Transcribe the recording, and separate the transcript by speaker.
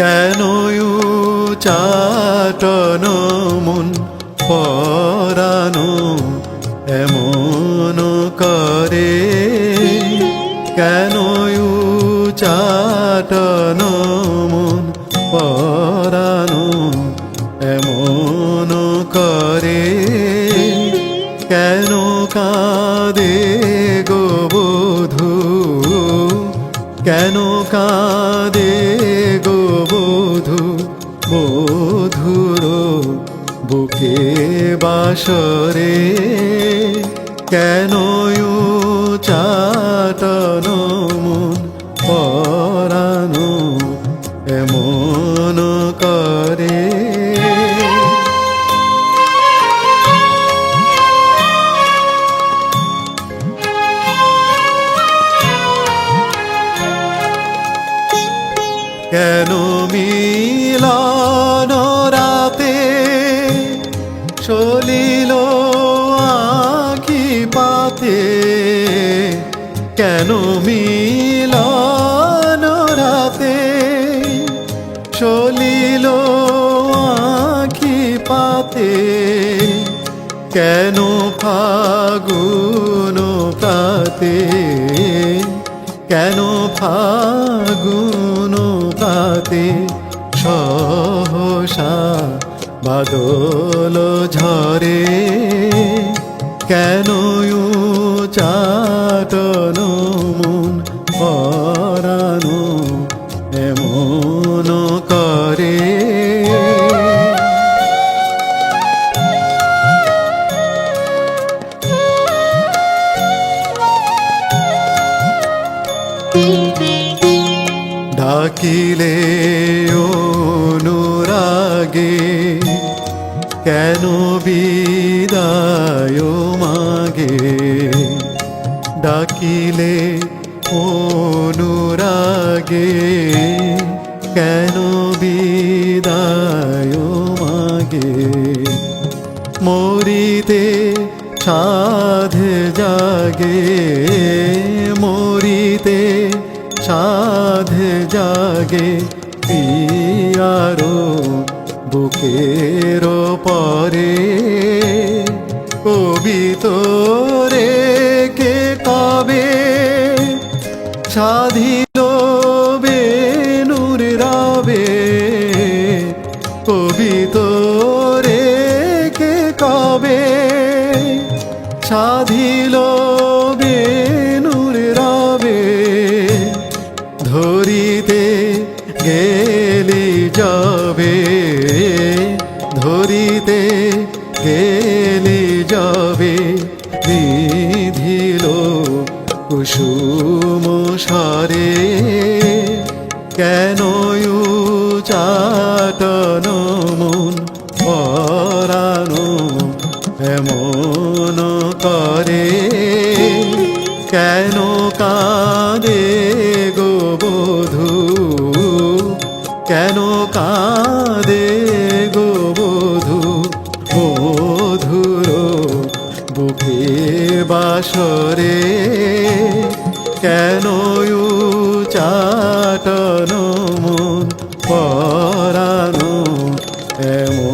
Speaker 1: কেন চাটন মন পরানো এমন করে? কেন চাটন মন পরানো এমন করে? কেন কাঁদে গো বধূ? কেন কাঁদে গো বধূ? বধুর বুকে বাসরে কেন চাটন মন পরানো এমন করে? কেন মিলন রাতে চলিল আঁকি পাতে? কেন মিলন রাতে চলিল আঁকি পাতে? কেন ফাগুন প্রাতে কেন ফাগুন পাতে সহসা বাদল ঝরে? কেন চাতন মন পরানো এমন ডাকিলে অনুরাগে কেন বিদায় মাগে? ডাকিলে অনুরাগে কেন বিদায় মাগে? মরিতে সাধ জাগে সাধ জাগে পিয়ারো বুকের পরে কবিত রে কে কবে? সাধিল বেনুর রবে। কবিত রে কে কবে? সাধিল বেনুর যাবে, ধরিতে গেলি যাবে বিধিল কুসুম সারে। কেন চাটন মন পরানো এমন করে? কেন কাঁদে স্বরে কেন চাটন মন পরানো এমন